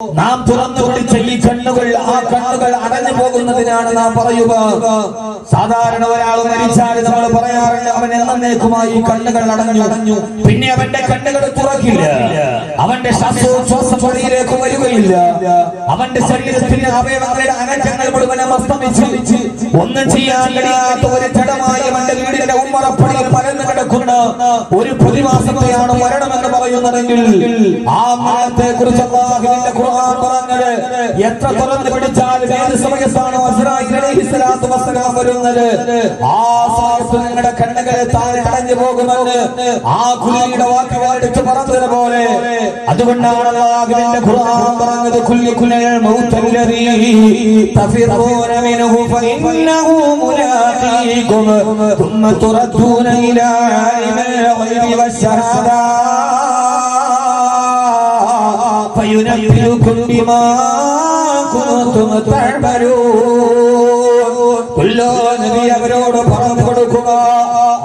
നാം തുറന്നു പിടിച്ച ഈ കണ്ണുകൾ ആ കണ്ണുകൾ അടഞ്ഞു പോകുന്നതിനാണ് നാം പറയുക. സാധാരണ ഒരാൾ മരിച്ചാൽ നമ്മൾ പറയാറില്ല അവൻ എന്നേക്കുമായി കണ്ണുകൾ അടഞ്ഞു. അടഞ്ഞു പിന്നെ അവന്റെ കണ്ണുകൾ തുറക്കില്ല. അവന്റെ ശ്വാസോച്ഛ്വാസപ്പടിയിലേക്ക് വരികയില്ല. അവന്റെ ശരീരത്തിന്റെ അവയവങ്ങളുടെ അനക്കങ്ങൾ മുഴുവനും അസ്തമിച്ച്. ഒന്നും ചെയ്യാൻ കഴിയാത്ത ഒരു ജഡമായി അവന്റെ വീടിന്റെ ഉമ്മറപ്പടിയിൽ പരന്നു കിടക്കുന്ന ഒരു പ്രതിമാസത്തെയാണ് മരണമെന്ന് പറയുന്നതെങ്കിൽ ആ മരണത്തെ കുറിച്ച് അള്ളാഹുവിന്റെ ഖുർആൻ പറഞ്ഞത് എത്ര തുറന്ന് പിടിച്ചാലും ഏത് സമയത്താണ് വസ്സലാം വരുന്നത്? ആ സമയത്ത് നിങ്ങളുടെ കണ്ണുകളെ താഴെ അടഞ്ഞു പോകുമെന്ന് ആ കുലിയുടെ വാക്ക് വാടിച്ച് പറഞ്ഞത് പോലെ. അതുകൊണ്ടാണ് അള്ളാഹുവിന്റെ ഖുർആൻ പറഞ്ഞത് കുല്ലു കുലൽ മൗത്തല്ലദീ തഫിറൂന മിൻഹു ഫഇന്നഹു മുലാഖീകും തുമ്മ തുറദൂന ഇലാ ആലിമിൽ ഗൈബി بما كنتم تعملون കുല്ലോ നബി അവരോട് പറഞ്ഞു കൊടുക്കുക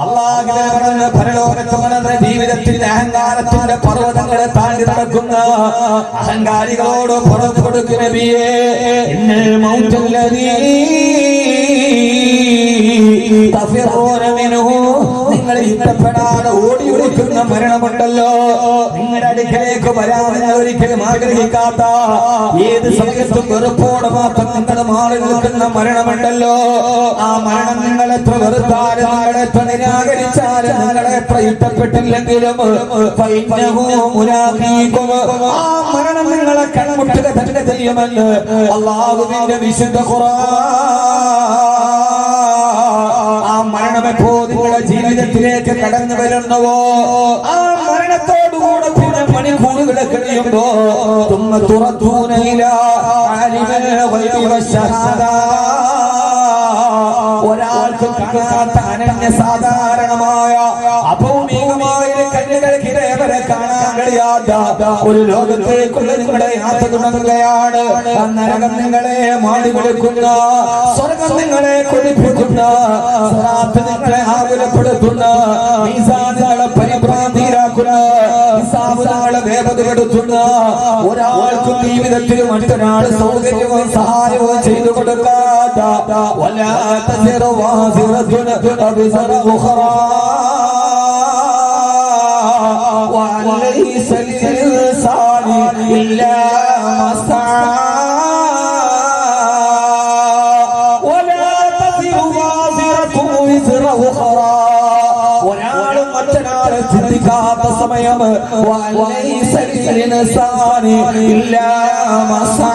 അള്ളാഹിനെ പറഞ്ഞ പരലോകത്ത് നടന്ന ജീവിതത്തിന്റെ അഹങ്കാരത്തിന്റെ പർവ്വതങ്ങളെ താണ്ടി നടക്കുന്ന അഹങ്കാരികളോട് പറഞ്ഞു കൊടുക്കും നബിയേ ഇന്നൽ മൗത്തല്ലദീ തഫിറൂന മിൻഹു നിങ്ങൾ ഇഷ്ടപ്പെടാതെ ഓടി ഒളിക്കുന്ന മരണമുണ്ടല്ലോ. നിങ്ങളുടെ അടുക്കലേക്ക് നിങ്ങൾ ഒരിക്കലും ആഗ്രഹിക്കാത്ത ഏത് സമയത്തും വെറുപ്പോടെ മാത്രം നിങ്ങൾ മാറി നിൽക്കുന്ന മരണമുണ്ടല്ലോ. ആ മരണം നിങ്ങൾ എത്ര വെറുത്താലും നിങ്ങൾ എത്ര നിരാകരിച്ചാലും നിങ്ങൾ എത്ര ഇഷ്ടപ്പെട്ടില്ലെങ്കിലും ആ മരണം നിങ്ങളെ കൺമുട്ടുക തന്നെ ചെയ്യുമെന്ന് അള്ളാഹുവിന്റെ വിശുദ്ധ ഖുർആൻ ജീവിതത്തിലേക്ക് കടന്നു വരുന്നുവോ? ആ മരണത്തോടുകൂടെ പിന്നെ മണിക്കൂറുകൾ കഴിയുമ്പോ തുമ്മ തുറത്തൂനയില ഒരാൾക്ക് കാണാത്ത അനന്യ സാധാരണമായ അഭൗമികമായ കണ്ണുകൾക്കിടേവരെ കാണാൻ കഴിയാത്ത ഒരു ലോകത്തേക്കുള്ള നിങ്ങളുടെ യാത്ര തുടങ്ങുകയാണ് നരകം നിങ്ങളെ മാടി കൊടുക്കുന്ന സ്വർഗം നിങ്ങളെ കുളിപ്പിക്കുന്ന നിങ്ങളെ ആകുലപ്പെടുത്തുന്ന നിങ്ങളെ പരിഭ്രാന്തിയിലാക്കുന്ന നിങ്ങളെ വേദതപ്പെടുത്തുന്ന ഒരാൾക്കും ജീവിതത്തിൽ മറ്റൊരാൾ സൗകര്യവും സഹായവും ചെയ്തു കൊടുക്കാത്ത വല്ലാത്ത ചെറുവാസിറ وازرة وزر أخرى وأن ليس للإنسان إلا ما سعى ولا تزر وازرة وزر أخرى ഒരാളും മറ്റൊരാളെ ചിന്തിക്കാത്ത സമയം വലൈസ ലിൽഇൻസാനി ഇല്ലാ മാ സഅ.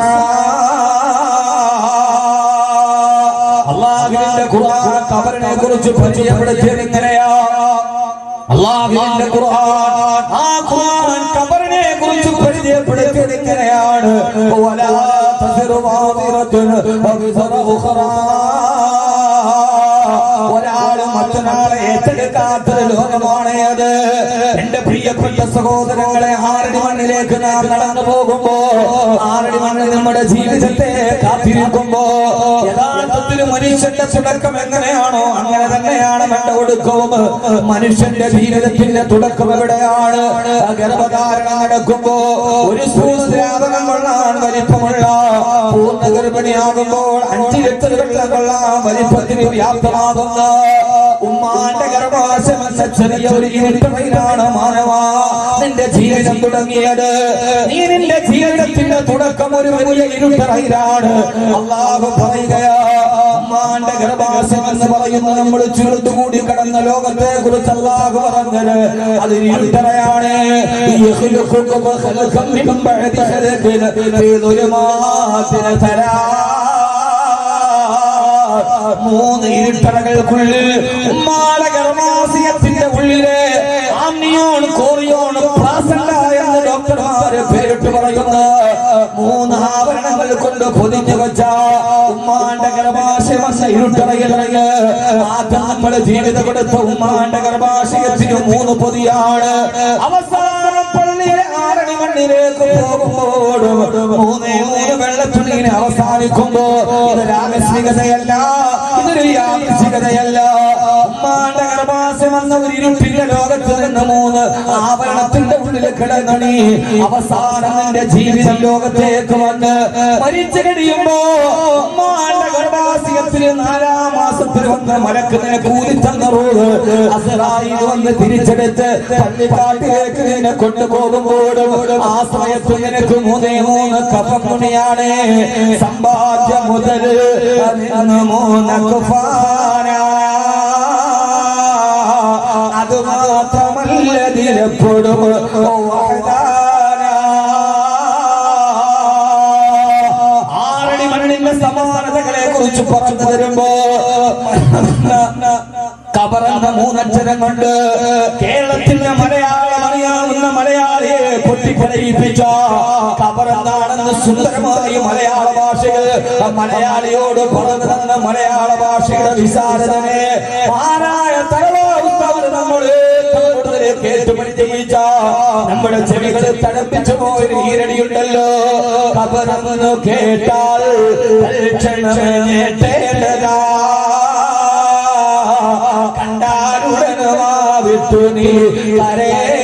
അള്ളാഹുവിന്റെ ഖുർആൻ ഖബറിനെ കുറിച്ച് പരിചയപ്പെടുത്തിയത് എങ്ങനെയാ അള്ളാഹുവിന്റെ ഖുർആൻ ആ ഖുർആൻ ഖബറിനെ കുറിച്ച് പരിചയപ്പെടുത്തിയിരിക്കുകയാണ്. വലാ തസിറു വാദിറത്തുൻ വവിസറ ഉഖറാ മറ്റൊരാളെ ഏറ്റെടുക്കാത്തൊരു ലോകമാണ് അത്. എന്റെ പ്രിയപ്പെട്ട സഹോദരങ്ങളെ ആറടി മണ്ണിലേക്ക് നാം നടന്നു പോകുമ്പോ ആറടി മണ്ണിൽ നമ്മുടെ ജീവിതത്തെ കാത്തിരിക്കുമ്പോ യഥാർത്ഥത്തിൽ മനുഷ്യന്റെ തുടക്കം എങ്ങനെയാണോ അങ്ങനെ തന്നെയാണ് എന്റെ ഒടുക്കവും. മനുഷ്യന്റെ ജീവിതത്തിന്റെ തുടക്കം എവിടെയാണ്? ഗർഭധാരണം നടക്കുമ്പോ ഒരു സൂസ്രാതകം കൊള്ളാൻ വലിപ്പമുള്ള പൂർണ ഗർഭിണിയാകുമ്പോൾ അഞ്ച് ലിറ്റർ വെള്ളം കൊള്ളാൻ വലിപ്പത്തിന് വ്യാപ്തമാകുന്ന ഉമ്മാന്റെ ഗർഭാശയം എന്ന ചെറിയ ഒരു ഇരുട്ടറയിലാണ് മാനവാ. നിന്റെ ജീവിതം തുടങ്ങിയത്. നീ നിന്റെ ജീവിതത്തിന്റെ തുടക്കം ഒരു വലിയ ഇരുട്ടറയിലാണ് അള്ളാഹു പറയുകയാ ഉമ്മാന്റെ ഗർഭാശം എന്ന് പറയുന്ന നമ്മൾ ചുരുട്ടുകൂടി കടന്ന ലോകത്തെ കുറിച്ച് അള്ളാഹു പറഞ്ഞത്. അത് ഇരുട്ടറയാണ് തരാ. മൂന്ന് ഇരുട്ടറകൾക്കുള്ളിൽ ഉമ്മാടെ ഗർഭാശയത്തിന്റെ ഉള്ളിലെ ആമ്നിയോൺ കോറിയോൺ പറയുന്ന. മൂന്ന് കൊണ്ട് പൊതിഞ്ഞു വെച്ച ഉമ്മാന്റെ ജീവിതം കൊടുത്ത ഉമ്മാന്റെ ഗർഭാശയത്തിന് മൂന്ന് പൊതിയാണ്. അവസാനം മണ്ണിലേക്ക് പോകുമ്പോഴും മൂന്നേ മൂന്ന് വെള്ളത്തുള്ളിനെ അവസാനിക്കുമ്പോ ഇത് രാമസികതയല്ല ഇതൊരു യാദൃശികതയല്ല. ഉമ്മാന്റെ ഗർഭാശയം എന്ന ഒരു ഇരുട്ടിന്റെ ലോകത്ത് നിന്ന് മൂന്ന് ആവരണത്തിന്റെ ഉള്ളിൽ കിടന്നണി. അവസാനം നിന്റെ ജീവിതം ലോകത്തേക്ക് വന്ന് മരിച്ചു കഴിയുമ്പോ അമ്മാന്റെ ഗർഭാശയത്തിൽ നാലാം മാസത്തിൽ വന്ന് മലക്ക് നിനക്ക് ഊതിച്ചെന്ന റൂഹ് അസറായി വന്ന് തിരിച്ചെടുത്ത് പള്ളിക്കാട്ടിലേക്ക് നിന്നെ കൊണ്ടുപോകുമ്പോഴും ആ സമയത്ത് നിനക്ക് മൂന്നേ മൂന്ന് കഫമുണിയാണ് സമ്പാദ്യം മുതൽ മൂന്ന് കുഫാന ദിലപ്പെടും ആറടി മണ്ണിന്റെ സമാനതകളെ കുറിച്ച് പറഞ്ഞു തരുമ്പോ കബറന്ന മൂന്നക്ഷരം കൊണ്ട് കേരളത്തിലെ മലയാളം അറിയാവുന്ന മലയാളിയെ പൊട്ടിപ്പടയിപ്പിച്ച കബറന്നാണെന്ന് സുന്ദരമായി മലയാള ഭാഷകൾ മലയാളിയോട് പറഞ്ഞു തന്ന മലയാള ഭാഷയുടെ വിശാരതനെ പാരായ നമ്മൾ കൂടുതൽ കേട്ടുപഠിച്ച നമ്മുടെ ചെവികളെ തണുപ്പിച്ചു പോയൊരു ഈരടിയുണ്ടല്ലോ. കബറമെന്ന് കേട്ടാൽ തൽക്ഷണമേ ഞെട്ടേണ്ടതാ കണ്ടാലുടനുമാ വിട്ടു നീ കരേണ്ടതാ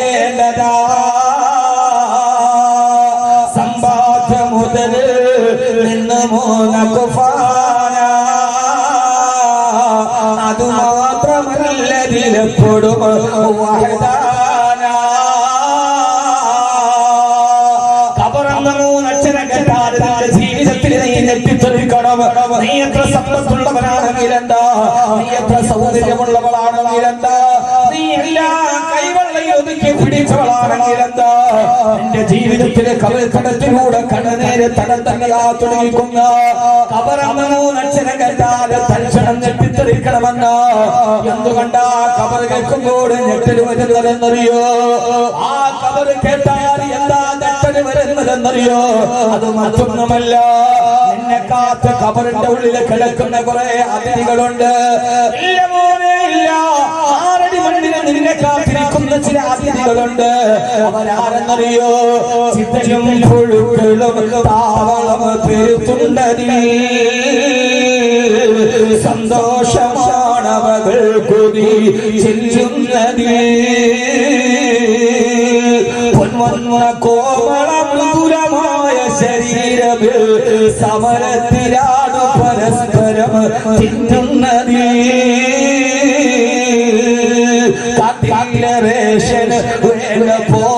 എത്ര സമ്പത്തുള്ളവനാണെങ്കിലെന്താ നീ എത്ര സൗന്ദര്യമുള്ളവളാണെങ്കിലെന്താ നീ എല്ലാ കൈവെള്ളയിൽ ഒതുക്കി പിടിച്ചവളാണെങ്കിലെന്താ എന്റെ ജീവിതത്തിലെ കവിൾക്കടത്തിലൂടെ കടനേരെ തടം തന്നെയാ തുടങ്ങിക്കുന്ന കബറന്ന മൂന്നക്ഷരം കേട്ടാൽ തൽക്ഷണം ഞെട്ടിത്തെറിക്കണമെന്ന്? എന്തുകൊണ്ടാ കബർ കേൾക്കുമ്പോൾ ഞെട്ടൽ വരുന്നതെന്നറിയോ? ആ കബർ കേട്ടാൽ എന്താ ഞെട്ടൽ വരുന്നതെന്നറിയോ? അത് മറ്റൊന്നുമല്ല. നിന്നെ കാത്ത് കബറിന്റെ ഉള്ളിൽ കിടക്കുന്ന കുറെ അതിഥികളുണ്ട്. ഇല്ല മോനെ ഇല്ല. ആറടി മണ്ണിന് നിന്നെ കാത്തിരിക്കുന്ന ചില അതിഥികളുണ്ട്. അവരാരെന്നറിയോ? പുഴുക്കളും താവളം സന്തോഷമാണവകൾ കൊതി ചെല്ലുന്നതി. പൊന്മന്ന കോമളം ശരീരമിൽ സമരത്തിലാണ് പരസ്പരം തിന്നുന്നതിൽ കാട്ടിലെ റേഷൻ പോലതിലുണ്ടേ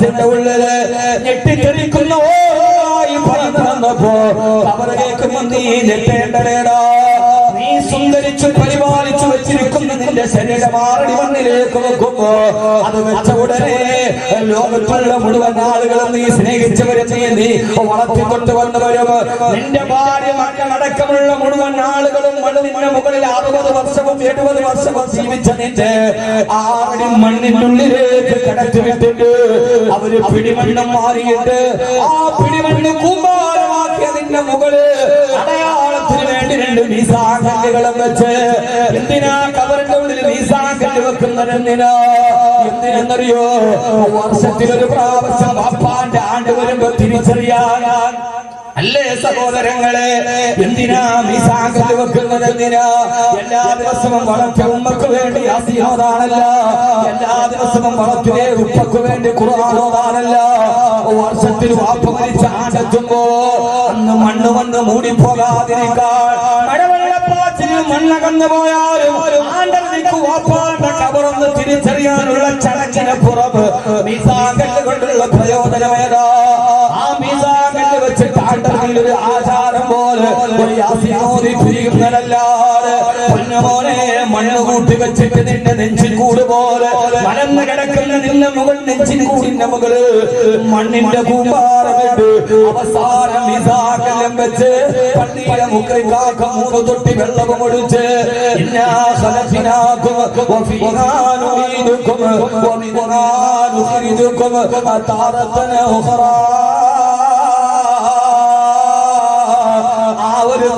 മനസ്സിന്റെ ഉള്ളിൽ ഞെട്ടിത്തെറിക്കുന്ന വന്നപ്പോ കബറ് കേൾക്കുമ്പോ നീ ഞെട്ടേണ്ടടേടാ. നീ സുന്ദരിച്ചു പരിപാലിച്ചു വെച്ചിരിക്കുന്ന നിന്റെ ശരീരം ആറടി മണ്ണിലേക്ക് വെക്കുമ്പോ അത് വെച്ച ഉടനെ ലോകത്തുള്ള മുഴുവൻ ആളുകളും നീ സ്നേഹിച്ചവരെ നീ വളർത്തി വന്നവരും. നിന്റെ ഭാര്യ അടക്കമുള്ള മുഴുവൻ ആളുകളും മണ്ണിന്റെ മുകളിൽ അറുപത് വർഷവും എഴുപത് വർഷവും ജീവിച്ച നിന്റെ ആറടി മണ്ണിനുള്ളിലേക്ക് കടത്തി വിട്ടിട്ട് അവർ പിടിമണ്ണം മാറിയിട്ട് ആ പിടിമണ്ണ് കൂമ്പാരമാക്കിയ നിന്റെ മുകളിൽ അടയാളത്തിന് വേണ്ടി രണ്ട് മീസാങ്കല്ലുകളും വെച്ച് എന്തിനാ കവറിന്റെ ഉള്ളിൽ മീസാങ്കല്ല് വെക്കുന്നത് എന്തിനാ? എന്തിനെന്നറിയോ? വർഷത്തിൽ ഒരു പ്രാവശ്യം പാപ്പാന്റെ ആണ്ട് വരുമ്പോ തിരിച്ചറിയാൻ അല്ലേ സഹോദരങ്ങളെ എന്തിനാ മീസാങ്കല്ല് വെക്കുന്നത് എന്തിനാ? എല്ലാ ദിവസവും വളർച്ച ഉമ്മക്ക് വേണ്ടി അസിഹോദാണല്ല. എല്ലാ ദിവസവും വളർത്തിയ ഉപ്പക്ക് വേണ്ടി കുറവാണോതാണല്ല വർഷത്തിൽ വാപ്പ മരിച്ച ആണ്ടെത്തുമ്പോ അന്ന് മണ്ണ് വന്ന് മൂടിപ്പോകാതിരിക്കാൻ. മഴവെള്ളപ്പാച്ചിൽ മണ്ണകന്നു പോയാലും തിരിച്ചറിയാനുള്ള ചടങ്ങിന് മീസാങ്കല്ല് കൊണ്ടുള്ള പ്രയോജനമേതാ ആ മീസാങ്കല്ല് വെച്ചിട്ട് ആണ്ടതിൽ ഒരു ആചാരം പോലെ ഒരു യാസിനോദി മണ്ണ് കൂട്ടി വെച്ചിട്ട് നിന്റെ നെഞ്ചിൽ കൂട് പോലെ മലന്ന് കിടക്കുന്ന നിന്റെ മുകൾ നെഞ്ചിൻ കൂടിന്റെ മുകൾ മണ്ണിന്റെ കൂമ്പാറമിട്ട് അവസാനം ഇസാക്കെല്ലാം വെച്ച് പള്ളിയുടെ മുക്കിൽ കാക്ക മൂന്ന് തൊട്ടി വെള്ളവും ഒഴിച്ച് ഒരു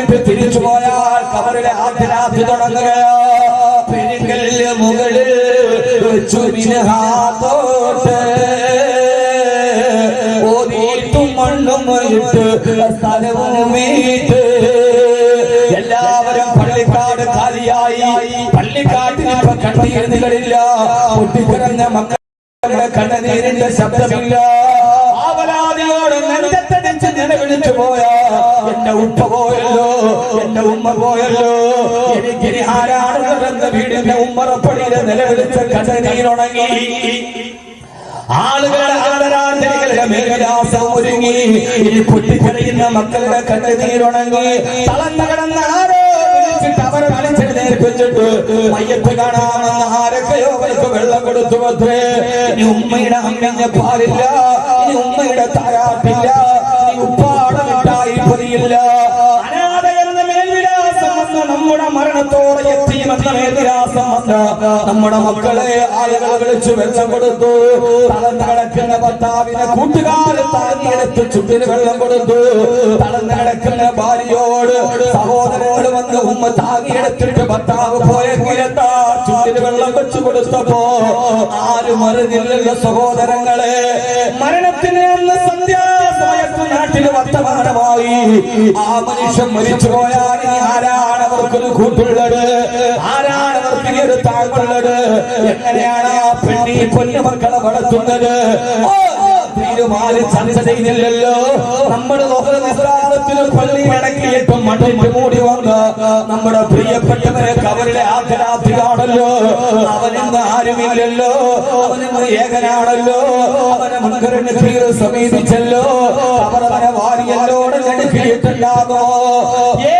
ഒരു തിരിച്ചു പോയാൽ എല്ലാവരും പള്ളിക്കാട് കാലിയായി. പള്ളിക്കാട്ടിൽ ഇപ്പൊ കണ്ണീരുന്നികളില്ല പൊട്ടിക്കിറങ്ങ മക്കളുടെ കണ്ണുനീരിന്റെ ശബ്ദമില്ല ആവലാതിയോട് നെഞ്ചത്തടിച്ച് നിലവിളിച്ചു പോയാ എന്റെ ഉപ്പ പോയല്ലോ എന്റെ ഉമ്മ പോയല്ലോ. എനിക്കിനി ആരാണ് വീടിന്റെ ഉമ്മറപ്പടിയിൽ നിലവിളിച്ച് കടനീരുണങ്ങി ആളുകളുടെ ആദരാഞ്ജലികളുടെ മേൽവിലാസം ഒരുങ്ങി. ഇനി പൊട്ടിക്കരയുന്ന മക്കളുടെ കണ്ണുനീരുണങ്ങി. തളർന്നു കിടന്ന ആരോ വിളിച്ചിട്ട് അവരെ വിളിച്ചെഴുന്നേൽപ്പിച്ചിട്ട് മയ്യത്ത് കാണാമെന്ന് ആരൊക്കെയോ നമ്മുടെ വന്ന മക്കളെ ആളുകൾ വിളിച്ചു വെള്ളം കൊടുത്തു തളർന്നു കിടക്കുന്ന ഭർത്താവിനെ കൂട്ടുകാരെ താങ്ങിയെടുത്ത് ചുട്ടിന് വെള്ളം കൊടുത്തു. തളർന്നു ഭാര്യയോട് വന്ന് ഉമ്മ താങ്ങിയെടുത്തിട്ട് ഭർത്താവ് പോയ കിരത്താ ചുണ്ടിന് വെള്ളം വെച്ചു കൊടുത്തപ്പോ ആരും അറിഞ്ഞില്ലല്ലോ സഹോദരങ്ങളെ. മരണത്തിന് അന്ന് സന്ധ്യാസമയത്ത് നാട്ടിൽ വർത്തമാനമായി. ആ മനുഷ്യൻ മരിച്ചു പോയാൽ ആരാണ് അവർക്കൊരു കൂട്ടുള്ളത് ആരാണ് അവർക്ക് ഒരു താങ്കുള്ളത് എങ്ങനെയാണ് ആ പെണ്ണി പൊന്നു മക്കളെ വളർത്തുന്നത്? ഓ, തീരുമാനം ചർച്ച ചെയ്തില്ലല്ലോ. നമ്മുടെ നിസ്കാരത്തിന് പള്ളി അടക്കിയിട്ട് മൂടി വന്ന നമ്മുടെ പ്രിയപ്പെട്ടവരെ കവരുടെ ആഗ്രഹാർത്ഥിയാണല്ലോ അവനെന്ന് ആരുമില്ലല്ലോ. അവനെന്ന് ഏകനാണല്ലോ. അവനെ മുൻകരന് കീറ് സമീപിച്ചല്ലോ. അവർ അവനെ വാരിയല്ലോടെ നടുക്കിയിട്ടുണ്ടാകോ ഏതെങ്കിലും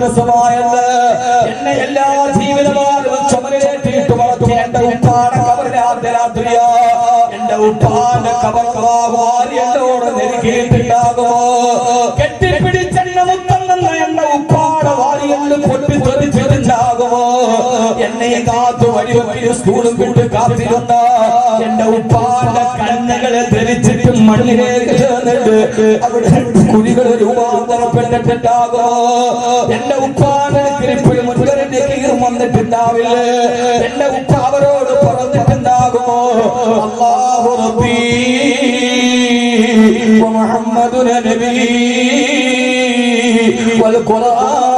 ദിവസമായത് എന്നെ എല്ലാ ജീവിതമാലും ചുമലേറ്റിട്ട് വളർത്തി എന്റെ ഉപ്പാടെ രാത്രിയാ. എന്റെ ഉപ്പാന്റെ കബർ ഭാര്യയോട് നെരുക്കിയിട്ടുണ്ടാകുമോ കാത്തു വഴി വഴി സ്കൂളും വിട്ട് കാത്തിരുന്ന എന്റെ ഉപ്പാന്റെ കണ്ണുകളെ ധരിച്ചിട്ട് മണ്ണിലേക്ക് ചേർന്നിട്ട് അവിടെ കുഴികൾ രൂപാന്തരപ്പെട്ടിട്ടുണ്ടാകോ എന്റെ ഉപ്പാന്റെ കിരിപ്പിൽ മുൻകരന്റെ കീറും വന്നിട്ടുണ്ടാവില്ലേ എന്റെ ഉപ്പ അവരോട് പറഞ്ഞിട്ടുണ്ടാകുമോ അള്ളാഹു റബ്ബീ ومحمد نبي والقرآن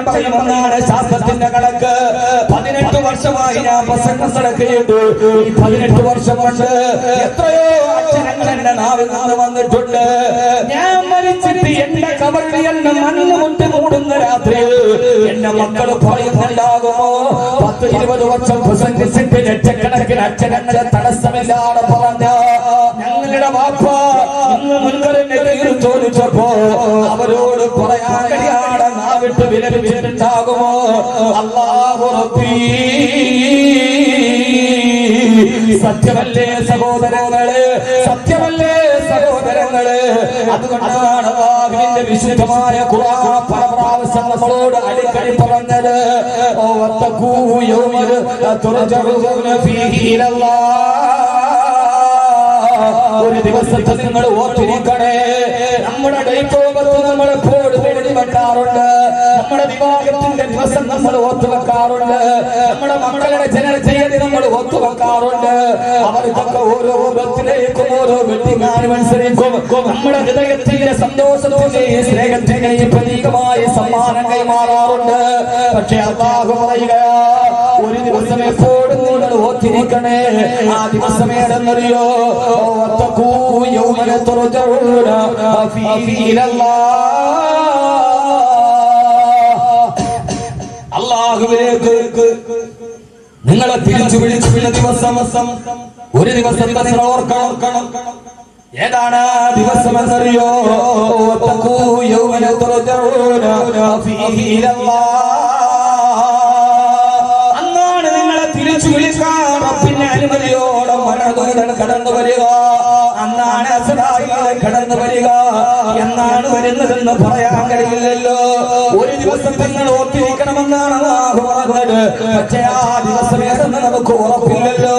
അക്ഷരം പറയുമെന്നാണ് ശാസ്ത്രത്തിന്റെ കണക്ക്. പതിനെട്ട് വർഷമായി ഞാൻ പ്രസംഗം നടക്കുകയുണ്ട്. ഈ പതിനെട്ട് വർഷം എത്രയോ അക്ഷരങ്ങൾ എന്റെ നാവിൽ നിന്ന് വന്നിട്ടുണ്ട്. ഞാൻ മരിച്ചിട്ട് എന്റെ കബറിൽ എന്നെ മണ്ണ് മുട്ടി മൂടുന്ന രാത്രിയിൽ എന്റെ മക്കൾ പറയുന്നുണ്ടാകുമോ? പത്ത് ഇരുപത് വർഷം പ്രസംഗിച്ചിട്ട് ലക്ഷക്കണക്കിന് അക്ഷരങ്ങളെ തടസ്സമില്ലാതെ പറഞ്ഞ ഞങ്ങളുടെ വാപ്പ മുൻകറിന്റെ കയ്യിൽ അള്ളാഹു സത്യമല്ലേ സഹോദരങ്ങൾ? സത്യമല്ലേ സഹോദരങ്ങൾ? അതുകൊണ്ടാണ് വാഹിന്റെ വിശുദ്ധമായ പ്രാവശ്യം നമ്മളോട് അടിക്കടി പറഞ്ഞത്. ഒരു ദിവസത്തെ നിങ്ങൾ ഓർത്തിരിക്കണേ. നമ്മുടെ ഡേറ്റ് ഓഫ് ബർത്ത് നമ്മൾ എപ്പോഴും വിവാഹത്തിന്റെ ദിവസം നമ്മൾ ഓർത്തുവെക്കാറുണ്ട് നമ്മുടെ മക്കളുടെ ജനനചെയ്തി നമ്മൾ ഓർത്തുവെക്കാറുണ്ട് അവർക്കൊക്കെ ഓരോ ബർത്തിലേക്കും ഓരോ അനുസരിക്കും നമ്മുടെ ഹൃദയത്തിന്റെ സന്തോഷത്തിന്റെയും സ്നേഹത്തിന്റെയും പ്രതീകമായി സമ്മാനം കൈമാറാറുണ്ട്. പക്ഷെ അള്ളാഹു പറയുക ഒരു ദിവസം എപ്പോഴും നിങ്ങൾ ഓർത്തിരിക്കണേ ആ ദിവസം ഏതെന്നറിയോ? ഓർത്തക്കൂ യൗമന തുറജഊന ഫീഹി നിങ്ങളെ തിരിച്ചു വിളിച്ചു വിളിച്ച ദിവസം ഒരു ദിവസത്തെ നിങ്ങൾ ഓർക്കണം. ഏതാണ് ദിവസം എന്നറിയോ. അന്നാണ് നിങ്ങളെ തിരിച്ചു വിളിക്കാൻ പിന്നെ അനുമതിയോടെ മരണദൂതൻ കടന്നു വരിക അന്നാണ് അസറായിലെ കടന്നു വരിക എന്നാണ് വരുന്നതെന്ന് പറയാൻ കഴിയില്ലല്ലോ. ഒരു ദിവസം നിങ്ങൾ ഓർത്തിരിക്കണമെന്നാണ് പറഞ്ഞത്. പക്ഷേ ആ ദിവസം ഏതെന്ന് നമുക്ക് ഉറപ്പില്ലല്ലോ.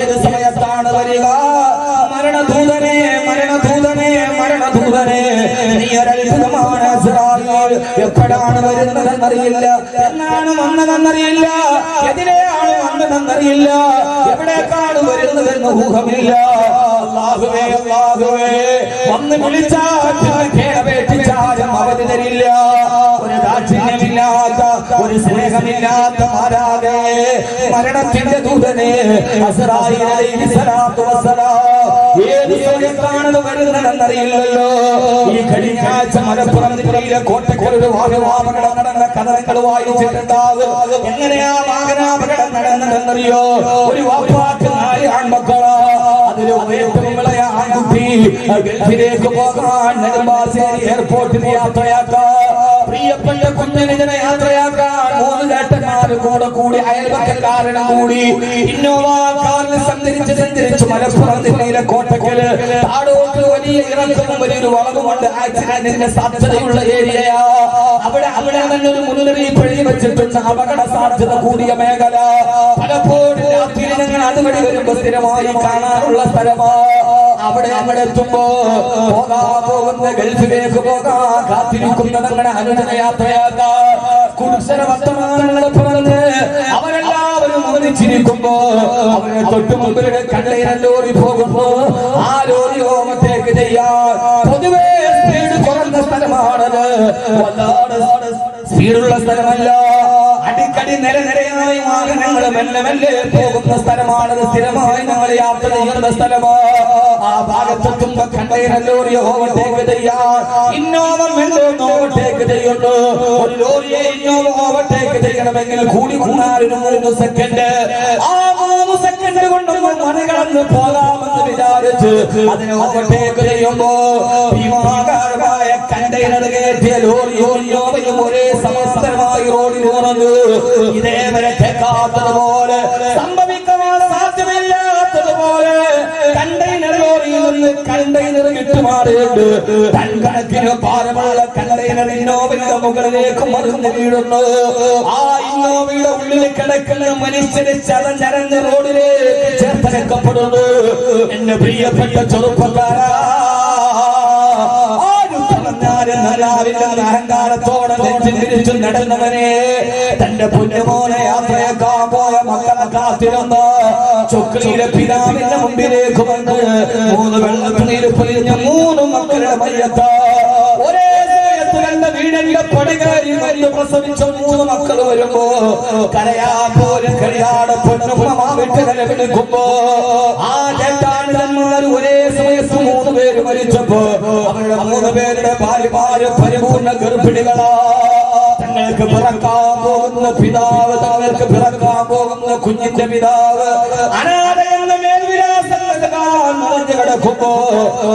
ഏത് സമയത്താണ് വരിക? മരണദൂതനെ മരണദൂതനെ മരണദൂതനെ. നീ ഒരത്ഭുതമാണ്. എപ്പോഴാണ് വരുന്നതെന്നറിയില്ല. എന്നാണ് വന്നതെന്നറിയില്ല. എതിരെയാണ് വന്നതെന്നറിയില്ല. എവിടേക്കാണ് വരുന്നതെന്ന് ഊഹമില്ല. അല്ലാഹുവേ അല്ലാഹുവേ വന്ന് കേടപേക്ഷിച്ചാലും അവധി തരില്ല. ഒരു ദാക്ഷിണ്യമില്ലാത്ത ഒരു സ്നേഹമില്ലാത്ത മാരാകെ മരണത്തിന്റെ ദൂതനെ ഏത് സമയത്താണ് വരുന്നതെന്നറിയില്ലല്ലോ. ഈ കഴിഞ്ഞ ആഴ്ച മലപ്പുറം ജില്ലയിലെ കോട്ടക്കൊരു വാഹനാപകടം നടന്ന കഥ നിങ്ങൾ വായിച്ചിട്ടുണ്ടാകും. എങ്ങനെയാ വാഹനാപകടം നടന്നതെന്നറിയോ? ഒരു വാപ്പാക്ക് നാല് ആൺമക്കളാ. അതിൽ ആൺകുട്ടി ഗൾഫിലേക്ക് പോകാൻ നെടുമ്പാശ്ശേരി എയർപോർട്ടിൽ യാത്രയാക്കാം. പ്രിയപ്പെട്ട കുഞ്ഞിനെ യാത്രയാക്കാൻ മൂന്ന് ചേട്ടന്മാര് കൂടെ കൂടി അയൽവക്കക്കാരനും കൂടി ഇന്നോവ കാറിൽ സഞ്ചരിച്ച് സഞ്ചരിച്ച് മലപ്പുറം ജില്ലയിലെ കോട്ടക്കൽ. താടോട്ട് വലിയ വളവുമുണ്ട്. ആക്സിഡന്റിന്റെ സാധ്യതയുള്ള ഏരിയയാ. അവിടെ അവിടെ തന്നെ ഒരു മുന്നറിയിപ്പ് എഴുതി അപകട സാധ്യത കൂടിയ മേഖല. പലപ്പോഴും രാത്രി ഞങ്ങൾ അതുവഴി വരുമ്പോ സ്ഥിരമായി കാണാനുള്ള സ്ഥലമാ. അവിടെ അവിടെ പോകാ പോകുന്ന ഗൾഫിലേക്ക് പോകാ കാത്തിരിക്കുന്ന നമ്മുടെ അനുദിന യാത്രയാക്കാൻ കുടുംബ വർത്തമാനങ്ങളെ പറഞ്ഞ് അവരെല്ലാവരും ഒന്നിച്ചിരിക്കുമ്പോ അവരെ തൊട്ടു മുമ്പിലൂടെ കണ്ടെയ്നർ ലോറി പോകുമ്പോ ആ ലോറി ഓമത്തേക്ക് ചെയ്യാൻ പൊതുവേ സ്പീഡ് കുറഞ്ഞ സ്ഥലമാണത്. സ്പീഡുള്ള സ്ഥലമല്ല. അടിക്കടി നിരനിരയായി വാഹനങ്ങൾ മെല്ലെ മെല്ലെ പോകുന്ന സ്ഥലമാണത് സ്ഥിരമായി ഞങ്ങൾ യാത്ര ചെയ്യുന്ന സ്ഥലമോ. ആ ഭാഗത്തെത്തുമ്പോ ഇന്നോവ കൂടി മൂന്ന് സെക്കൻഡ്. സെക്കൻഡ് കൊണ്ടൊന്ന് മറികടന്ന് പോകാമെന്ന് വിചാരിച്ച് അതിനെ ഓവർടേക്ക് ചെയ്യുമ്പോ ഭീമാകാരമായ കണ്ടെയ്നർ കയറ്റിയ ലോറിയോ ഒരേ സമസ്തരമായി റോഡിൽ ഉറങ്ങു. ഇതേവരെ കേൾക്കാത്തതുപോലെ സംഭവിക്കുവാൻ സാധ്യമില്ലാത്തതുപോലെ കണ്ടെയ്നർ ലോറിയിൽ നിന്ന് കണ്ടെയ്നർ വിട്ടുമാറിയുണ്ട് ടൺ കണക്കിന് ഭാരമുള്ള കണ്ടെയ്നർ ഇന്നോവയുടെ മുകളിലേക്ക് മറിഞ്ഞു വീഴുന്നു. ആ ഇന്നോവയുടെ ഉള്ളിൽ കിടക്കുന്ന മനുഷ്യനെ ചതഞ്ഞരഞ്ഞ റോഡിലേക്ക് ചേർത്തരക്കപ്പെടുന്നു. എന്റെ പ്രിയപ്പെട്ട ചെറുപ്പക്കാരാ പറഞ്ഞാലും അഹങ്കാരത്തോടെ നെഞ്ചിൽ തിരിച്ചു നടന്നവനെ തന്റെ പൊന്നുമോനെ യാത്രയേക്കാൻ പോയ മക്കളെ കാത്തിരുന്ന് ചൊക്ലിയിലെ പിതാവിന്റെ മുമ്പിലേക്ക് വന്ന് മൂന്ന് വെള്ളത്തിനീര് പൊലിഞ്ഞ മൂന്ന് മക്കളുടെ മയ്യത്ത വീടിന്റെ വന്ന് പ്രസവിച്ച മൂന്ന് മക്കൾ വരുമ്പോ കരയാ പോലും കഴിയാടെ പൊന്നുമ്മ വിട്ട് നിലവിളിക്കുമ്പോ ആ ചേട്ടാനിതന്മാർ ഒരേ സമയത്ത് മൂന്ന് പേര് മരിച്ചപ്പോ അവരുടെ മൂന്ന് പേരുടെ ഭാര്യമാര് പരിപൂർണ ഗർഭിണികളാ. തങ്ങൾക്ക് പിറക്കാൻ പോകുന്ന പിതാവ് തങ്ങൾക്ക് പിറക്കാൻ പോകുന്ന കുഞ്ഞിന്റെ പിതാവ് നൽകാൻ നിറഞ്ഞു കിടക്കുമ്പോ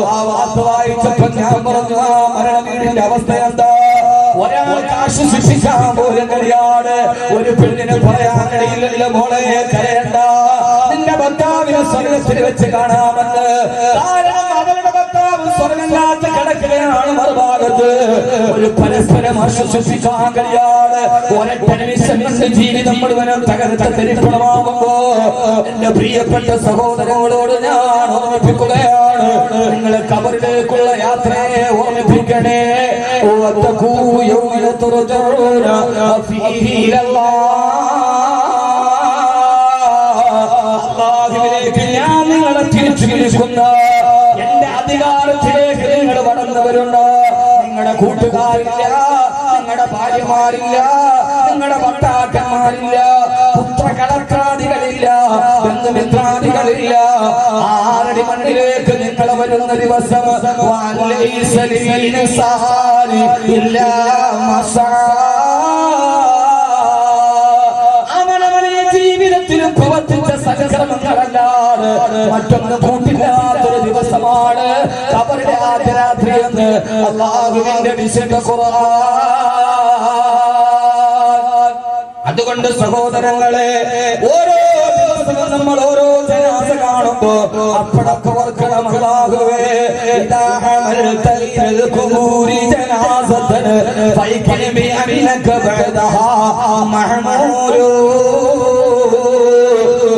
ആ വാർത്ത വായിച്ചപ്പോ ഞാൻ പറഞ്ഞു ആ മരണ വീടിന്റെ അവസ്ഥ എന്താ? ഒരാൾക്ക് ആശ്വസിപ്പിക്കാൻ പോലും കഴിയാണ് ഒരു പെണ്ണിന് പറയാൻ കഴിയില്ലല്ലോ മോളെ കരയണ്ട. നിന്റെ ഭർത്താവിനെ സ്വർഗത്തിൽ വെച്ച് കാണാമെന്ന്. അവളുടെ ഭർത്താവ് സ്വർഗമില്ലാത്ത കിടക്കുകയാണ് മറുഭാഗത്ത്. ഒരു പരസ്പരം ആശ്വസിപ്പിക്കാൻ കഴിയാതെ ഒരൊറ്റ നിമിഷം ജീവിതം മുഴുവനും തകർത്ത തെരിപ്പണമാകുമ്പോ എന്റെ പ്രിയപ്പെട്ട സഹോദരങ്ങളോട് ഞാൻ ഓർമ്മിപ്പിക്കുകയാണ്. നിങ്ങളെ കബറിലേക്കുള്ള യാത്രയെ ഓർമ്മിപ്പിക്കണേ. واتقوا يوم ترجعون فيه إلى الله അള്ളാഹുവിലേക്ക് ഞാൻ നിങ്ങളെ തിരിച്ചു വിളിക്കുന്ന എന്റെ അധികാരത്തിലേക്ക് നിങ്ങൾ വളർന്നവരുണ്ട് നിങ്ങളുടെ കൂട്ടുകാരില്ല നിങ്ങളുടെ ഭാര്യമാരില്ല നിങ്ങളുടെ ഭർത്താക്കന്മാരില്ല പുത്രകളക്കാദികളില്ല ബന്ധുമിത്രാദികളില്ല ആറടി മണ്ണിലേക്ക് നിങ്ങൾ വരുന്ന ദിവസം ജീവിതത്തിൽ പ്രവർത്തിച്ച സൽക്കർമ്മങ്ങളല്ലാതെ മറ്റൊന്ന് കൂട്ടില്ലാത്തൊരു ദിവസമാണ് കബറിന്റെ ആദ്യ രാത്രി എന്ന് അള്ളാഹുവിന്റെ വിശുദ്ധ അതുകൊണ്ട് സഹോദരങ്ങളെ ഓരോ ദിവസവും നമ്മൾ ഓരോ ജനാസ കാണുമ്പോ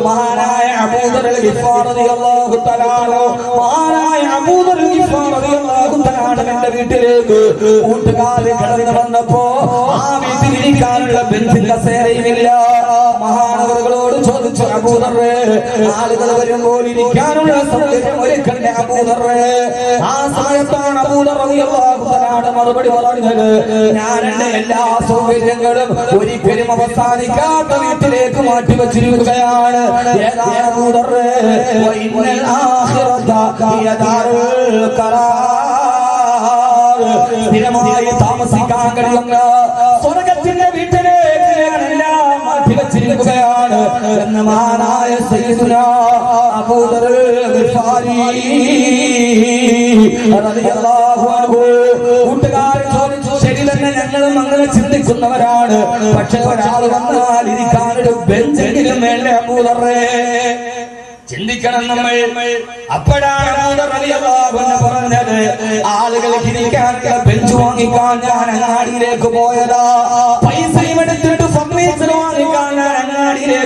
മഹാനായ മഹാനായ വീട്ടിലേക്ക് കൂട്ടുകാരെ കടന്നു വന്നപ്പോ ആ വീട്ടിലിരിക്കാനുള്ള ഇരിക്കാനുള്ള മഹാനവറുകളോ അബൂദറേ ആളുകൾ വരുമ്പോൾ ഇരിക്കാനുള്ള സൗകര്യം ഒരുക്കണ്ടേ അബൂദറേ ആ സമയത്താണ് അബൂദർ റളിയല്ലാഹു തആല മറുപടി പറഞ്ഞത്. ഞാൻ എന്നെ എല്ലാ സൗകര്യങ്ങളും ഒരിക്കലും അവസാനിക്കാത്ത വീട്ടിലേക്ക് മാറ്റി വെച്ചിരിക്കുകയാണ് ഏതാണ് അബൂദറേ വഇന്നൽ ആഖിറത ഹിയ ദാറുൽ ഖറാർ സ്ഥിരമായി താമസിക്കാൻ കഴിയുന്ന ഞങ്ങളും ചിന്തിക്കുന്നവരാണ്. പക്ഷെ ഒരാൾ വന്നാൽ ഇരിക്കാനൊരു ബെഞ്ചെങ്കിലും വേണ്ട ചിന്തിക്കണം നമ്മൾ. അപ്പോഴാണ് പറഞ്ഞത് ആളുകൾക്ക് ഇരിക്കാനുള്ള ബെഞ്ച് വാങ്ങിക്കാൻ ഞാൻ അങ്ങാടിയിലേക്ക് പോയതാ. പൈസയും എടുത്തിട്ട്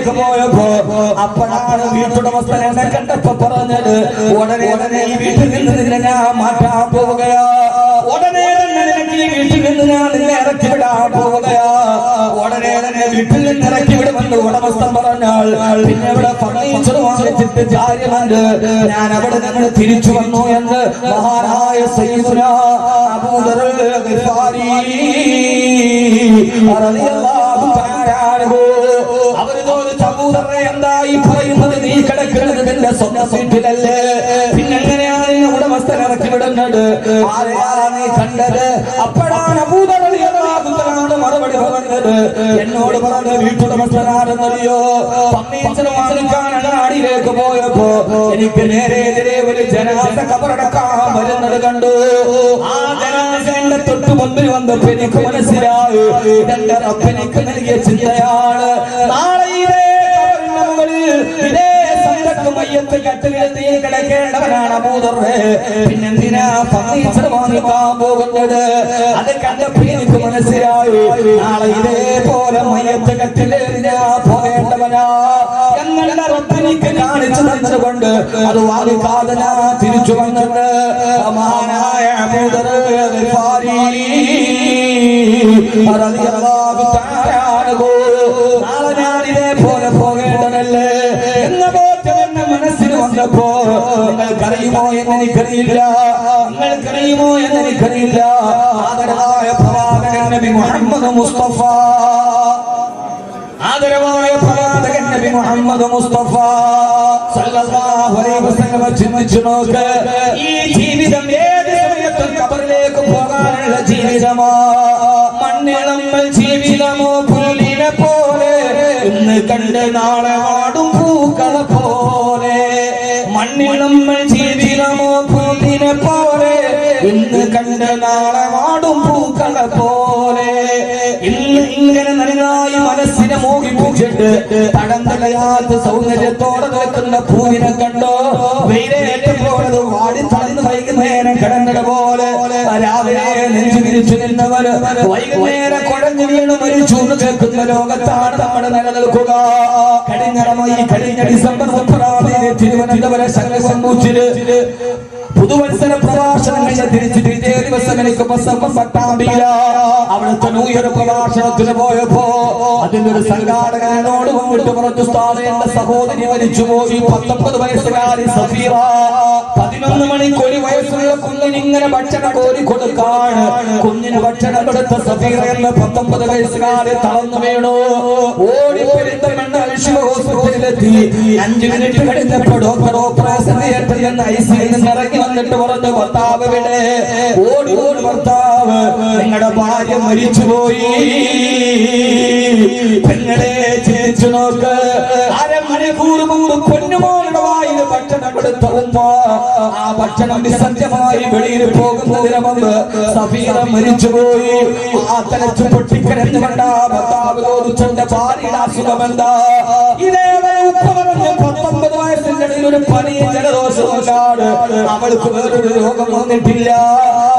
അങ്ങാടിയിലേക്ക് പോയപ്പോ അപ്പോഴാണ് വീട്ടുടമസ്ഥൻ എന്നെ കണ്ടപ്പോ പറഞ്ഞത് ഉടനെ ഉടനെ ഈ വീട്ടിൽ നിന്ന് നിന്നെ ഞാൻ മാറ്റാൻ പോവുകയാ. ഉടനെ തന്നെ നിനക്ക് ഈ വീട്ടിൽ നിന്ന് ഞാൻ നിന്നെ ഇറക്കി വിടാൻ പോവുകയാ. ഉടനെ തന്നെ വീട്ടിൽ നിന്ന് ഇറക്കി വിടുമെന്ന് ഉടമസ്ഥൻ പറഞ്ഞാൽ പിന്നെ ഇവിടെ ഫർണിച്ചർ വാങ്ങിച്ചിട്ട് ജാര്യമുണ്ട് ഞാൻ അവിടെ നിന്ന് തിരിച്ചു വന്നു എന്ന് മഹാനായ സയ്യിദുന അബൂദർ ഗിഫാരി റളിയല്ലാഹു തആല എന്താ പറയുന്നത് നീ കിടക്കുന്നത് നിന്റെ സ്വന്തം വീട്ടിലല്ലേ? പിന്നെ എങ്ങനെയാണ് നിന്നെ ഉടമസ്ഥൻ ഇറക്കി വിടുന്നത്? കണ്ടത്? അപ്പോഴാണ് എന്നോട് പറഞ്ഞ വീട്ടുടമസ്ഥനാണെന്നറിയോ? അടിയിലേക്ക് പോയപ്പോ എനിക്ക് നേരെ എതിരെ ഒരു ജനാസ കബറടക്കാൻ വരുന്നത് കണ്ടു. ആ എന്റെ തൊട്ട് മുമ്പിൽ വന്നപ്പോ എനിക്ക് മനസ്സിലായി. ഇതെന്റെ റബ്ബെനിക്ക് നൽകിയ ചിന്തയാണ്. നാളെ മയ്യത്ത് അത് കണ്ടപ്പോ മനസ്സിലായി. നാളെ കാണിച്ചു അത് തിരിച്ചു വന്നത്. വന്നപ്പോ നിങ്ങൾക്കറിയുമോ എന്ന് എനിക്കറിയില്ല. നിങ്ങൾക്കറിയുമോ എന്ന് എനിക്കറിയില്ല. ആദരവായ പ്രവാചകൻ നബി മുഹമ്മദ് മുസ്തഫ. ആദരവായ പ്രവാചകൻ നബി മുഹമ്മദ് മുസ്തഫ. സല്ലല്ലാഹു അലൈഹി വസല്ലം ചിന്തിച്ചു ഈ ജീവിതം ഏത് സമയത്തും കബറിലേക്ക് പോകാനുള്ള ജീവിതമാ. മണ്ണിളമ്മൽ ജീവിതമോ പുല്ലിനെ പോലെ. ഇന്ന് കണ്ട് നാളെ വാടും പൂക്കളെ പോലെ. മണ്ണിൽ നമ്മൾ ജീവിതമോ പുല്ലിനെ പോലെ ഇന്ന് കണ്ട് നാളെ വാടും പൂക്കളെ പോലെ. ഇന്ന് ഇങ്ങനെ നനനായി മനസ്സിനെ മോഹിപ്പിച്ചിട്ട് പടം തടയാത്ത സൗന്ദര്യത്തോടെ നിൽക്കുന്ന പൂവിനെ കണ്ടോ? വെയിലേറ്റപ്പോഴത് വാടി തളർന്ന് വൈകുന്നേരം കിടന്നത് പോലെ. രാവിലെ നെഞ്ചു വിരിച്ചു നിന്നവര് വൈകുന്നേരം കുഴഞ്ഞു വീണ് മരിച്ചു. കേൾക്കുന്ന ലോകത്താണ് നമ്മൾ നിലനിൽക്കുക. കഴിഞ്ഞ ഈ കഴിഞ്ഞ ഡിസംബർ മുപ്പതാം തീയതി തിരുവനന്തപുരം ശങ്കസംഭൂച്ചിൽ പുതുവത്സര പ്രഭാഷണം കഴിഞ്ഞ തിരിച്ച് പിറ്റേ ദിവസം എനിക്ക് പ്രസംഗം പട്ടാമ്പിയില അവിടുത്തെ നൂയൊരു പ്രഭാഷണത്തിന് പോയപ്പോ അതിന്റെ ഒരു സംഘാടകനോട് വന്നിട്ട് പറഞ്ഞു സ്ഥാനം എന്റെ സഹോദരി മരിച്ചുപോയി പത്തൊമ്പത് വയസ്സുകാരി സഫീറ. പതിനൊന്ന് മണിക്ക് ഒരു വയസ്സുള്ള കുഞ്ഞിന് ഇങ്ങനെ ഭക്ഷണം കോരി കൊടുക്കാണ്. കുഞ്ഞിന് ഭക്ഷണം കൊടുത്ത സഫീറ എന്ന പത്തൊമ്പത് വയസ്സുകാരെ തളർന്നു വീണു. ഓടി പെരുന്തമണ്ണ അൽഷിമ ഹോസ്പിറ്റലിലെത്തി അഞ്ചു മിനിറ്റ് കഴിഞ്ഞപ്പോ ഡോക്ടർ ഓപ്പറേഷൻ തിയേറ്ററിൽ നിന്ന് ഐസിയിൽ നിന്ന് ഇറങ്ങി വന്നിട്ട് പറഞ്ഞു ഭർത്താവ് ഭർത്താവ് ഭാര്യ മരിച്ചുപോയി. പെങ്ങളെ ചിരിച്ചു നോക്ക്. അരമണിക്കൂർ മുമ്പ് പൊന്നുമോളുടെ വായിൽ ഭക്ഷണം ആ ഭക്ഷണം നിസ്സത്യമായി വെളിയിൽ പോകുന്നതിന് മുമ്പ് സഫീറ മരിച്ചുപോയി. ആ തലച്ചു പൊട്ടിക്കരഞ്ഞുകൊണ്ട് ആ ഭർത്താവ് ചോദിച്ചെന്റെ ഭാര്യയുടെ അസുഖമെന്താ വയസ്സിന്റെ ഇടയിൽ ഒരു അവൾക്ക് വേറൊരു രോഗം വന്നിട്ടില്ല.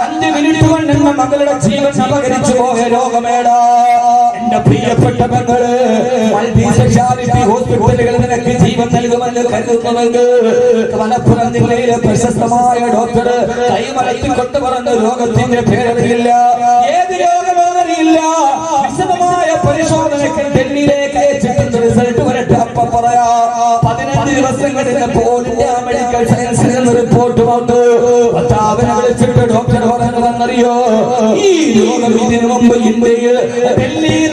അഞ്ച് മിനിറ്റ് കൊണ്ട് മകളുടെ ജീവൻ അപകരിച്ചു പോയ രോഗമേടാ. എന്റെ പ്രിയപ്പെട്ട മകൾ മൾട്ടി ഹോസ്പിറ്റലുകൾ നിനക്ക് ജീവൻ നൽകുമെന്ന് കരുതുന്നവർക്ക് മലപ്പുറം ജില്ലയിലെ പ്രശസ്തമായ ഡോക്ടർ കൈമലത്തിൽ പറഞ്ഞ രോഗത്തിന്റെ പേരറിയില്ല. ഏത് രോഗമേറിയില്ല വിശദമായ പരിശോധനയ്ക്ക് ഡൽഹിയിലേക്ക് പതിനഞ്ച് ദിവസം കഴിഞ്ഞപ്പോൾ ഇന്ത്യ മെഡിക്കൽ സയൻസിൽ നിന്ന് റിപ്പോർട്ട് ഈ രോഗം ഇതിനു മുമ്പ്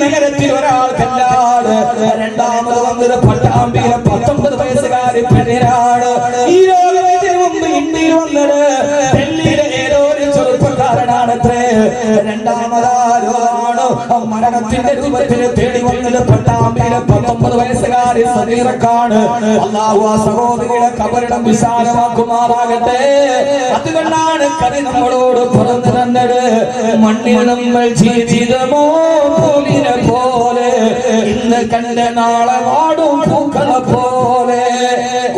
നഗരത്തിൽ ഒരാൾക്കല്ലാട് രണ്ടാമത് വന്നത് പട്ടാമ്പിയിലെ പത്തൊമ്പത് വയസ്സുകാരി പെണ്ണിനാണ്. ഈ രോഗം ഇന്ത്യയിൽ വന്നത് ഡൽഹിയിലെ ഏതോ ഒരു മരണത്തിന്റെ രൂപത്തിൽ തേടി വന്നത് പട്ടാമ്പിയിലെ പത്തൊമ്പത് വയസ്സുകാരി സമീറക്കാണ്. അള്ളാഹു ആ സഹോദരിയുടെ കബരിടം വിശാലമാക്കുമാറാകട്ടെ. അതുകൊണ്ടാണ് കവി നമ്മളോട് പറഞ്ഞു തന്നത്. മണ്ണിൽ നമ്മൾ ജീവിതമോ പൂലിനെ പോലെ. ഇന്ന് കണ്ട നാളെ വാടും പൂക്കളെ പോലെ.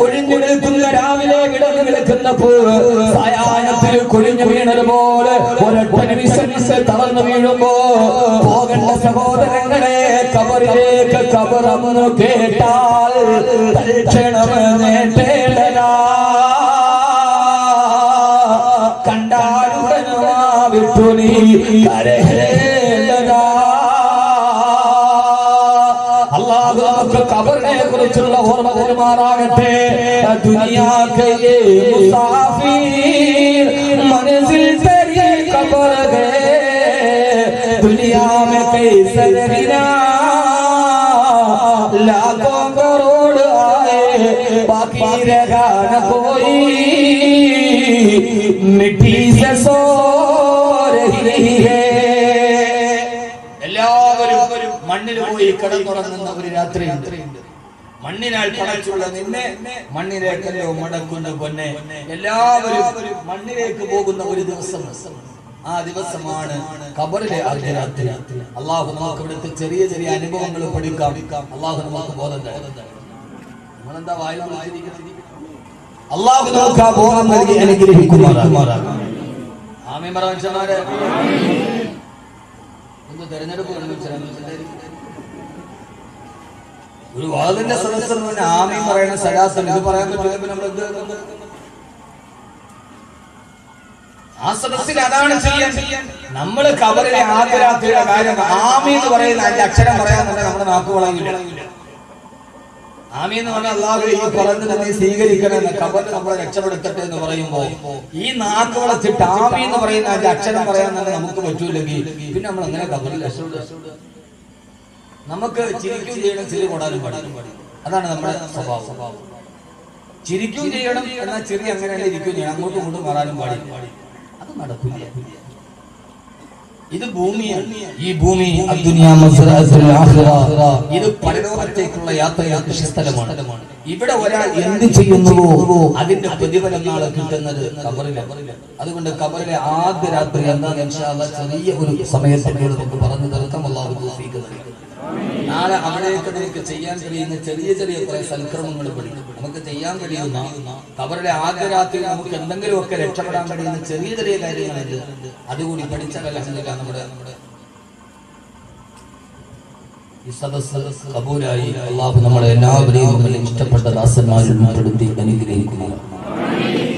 ഒഴിഞ്ഞെടുക്കുന്ന രാവിലെ കിടന്നു നിൽക്കുന്ന പൂ സായാഹ്നത്തിൽ കൊഴിഞ്ഞു വീണത് പോലെ ഒരൊറ്റ നിമിഷം തളർന്നു വീഴുമ്പോ പോകേണ്ട സഹോദരങ്ങളെ കബറിലേക്ക് കബറമെന്ന് കേട്ടാൽ തൽക്ഷണം നേട്ടേണ്ടതാ. കണ്ടാലുടനുമാ വിട്ടു നീ കരയേണ്ടതാ. അള്ളാഹു നമുക്ക് കബറിനെ കുറിച്ചുള്ള ഓർമ്മ തരുമാറാകട്ടെ. ദുനിയാക്കെ മുസാഫിർ मिट्टी से सो रही है എല്ലാവരും മണ്ണിൽ പോയി കിടന്നുറങ്ങുന്ന ഒരു രാത്രിയുണ്ട് മണ്ണിനാൽ പടച്ചുള്ള നിന്നെ മണ്ണിലേക്കല്ലോ മടക്കുന്ന പൊന്നെ എല്ലാവരും മണ്ണിലേക്ക് പോകുന്ന ഒരു ദിവസം ആ ദിവസമാണ് ഖബറിലെ ആദ്യ രാത്രി അള്ളാഹു നമുക്ക് ഇവിടുത്തെ ചെറിയ ചെറിയ അനുഭവങ്ങൾ പഠിക്കാം അള്ളാഹു നമുക്ക് ബോധം തരും നമ്മളെന്താ വായിൽ വിളിച്ചിരിക്കുന്നത്? അള്ളാഹു നമുക്ക് ആ ബോധം നൽകി അനുഗ്രഹിക്കുമാറാകും ആമീൻ ഒരു വാതിന്റെ സദസ്സിൽ തന്നെ ആമീൻ പറയുന്ന സലാസം ഇത് പറയാൻ പറ്റില്ല നമ്മൾ എന്ത്? ആ സദസ്സിൽ അതാണ് ചെയ്യാൻ. നമ്മൾ കബറിലെ ആദ്യ രാത്രിയുടെ കാര്യം ആമി എന്ന് പറയുന്ന അതിന്റെ അക്ഷരം തന്നെ നമ്മുടെ നാക്ക് ആമി എന്ന് അള്ളാഹു ഈ പറഞ്ഞത് നീ സ്വീകരിക്കണമെന്ന് കബറിൽ നമ്മളെ രക്ഷപ്പെടുത്തട്ടെ എന്ന് പറയുമ്പോ ഈ നാക്ക് വളച്ചിട്ട് ആമി എന്ന് പറയുന്ന അതിന്റെ അക്ഷരം പറയാൻ തന്നെ നമുക്ക് പറ്റൂലെങ്കിൽ പിന്നെ നമ്മൾ എങ്ങനെ കബറിൽ രക്ഷപ്പെടുക. നമുക്ക് ചിരിക്കുകയും ചെയ്യണം ചിരി കൊടാനും പാടില്ല. അതാണ് നമ്മുടെ സ്വഭാവം. ചിരിക്കുകയും ചെയ്യണം എന്നാൽ ചിരി അങ്ങനെ ഇരിക്കും ഇരിക്കുകയും ചെയ്യണം. അങ്ങോട്ടും ഇങ്ങോട്ടും മാറാനും പാടില്ല. അത് നടക്കില്ല. ഇത് ഭൂമിയാണ്. ഈ ഭൂമി. ഇത് പരലോകത്തേക്കുള്ള യാത്രയാ കൃഷിസ്ഥലമാണ് ഇവിടെ ഒരാൾ എന്ത് ചെയ്യുന്നുവോ അതിന്റെ പ്രതിഫലം നാളെ കിട്ടുന്നത് കബറിലാണ് അതുകൊണ്ട് കബറിലെ ആദ്യ രാത്രി അല്ലാഹ് ചെറിയ ഒരു സമയത്തിനോട് നമുക്ക് പറഞ്ഞു തീർക്കാം. അള്ളാഹു നൽകട്ടെ. നാളെ അവിടേക്ക് നിനക്ക് ചെയ്യാൻ കഴിയുന്ന ചെറിയ ചെറിയ കുറെ സൽക്രമങ്ങൾ പഠിക്കും നമുക്ക് ചെയ്യാൻ കഴിയുന്ന അവരുടെ ആദ്യ രാത്രി നമുക്ക് എന്തെങ്കിലുമൊക്കെ രക്ഷപ്പെടാൻ കഴിയുന്ന ചെറിയ ചെറിയ കാര്യങ്ങളുണ്ട്. അതുകൂടി പഠിച്ച അലഹമില്ല നമ്മുടെ ഈ അള്ളാഹു നമ്മളെ എല്ലാവരെയും ഇഷ്ടപ്പെട്ട ദാസന്മാരും അനുഗ്രഹിക്കുക.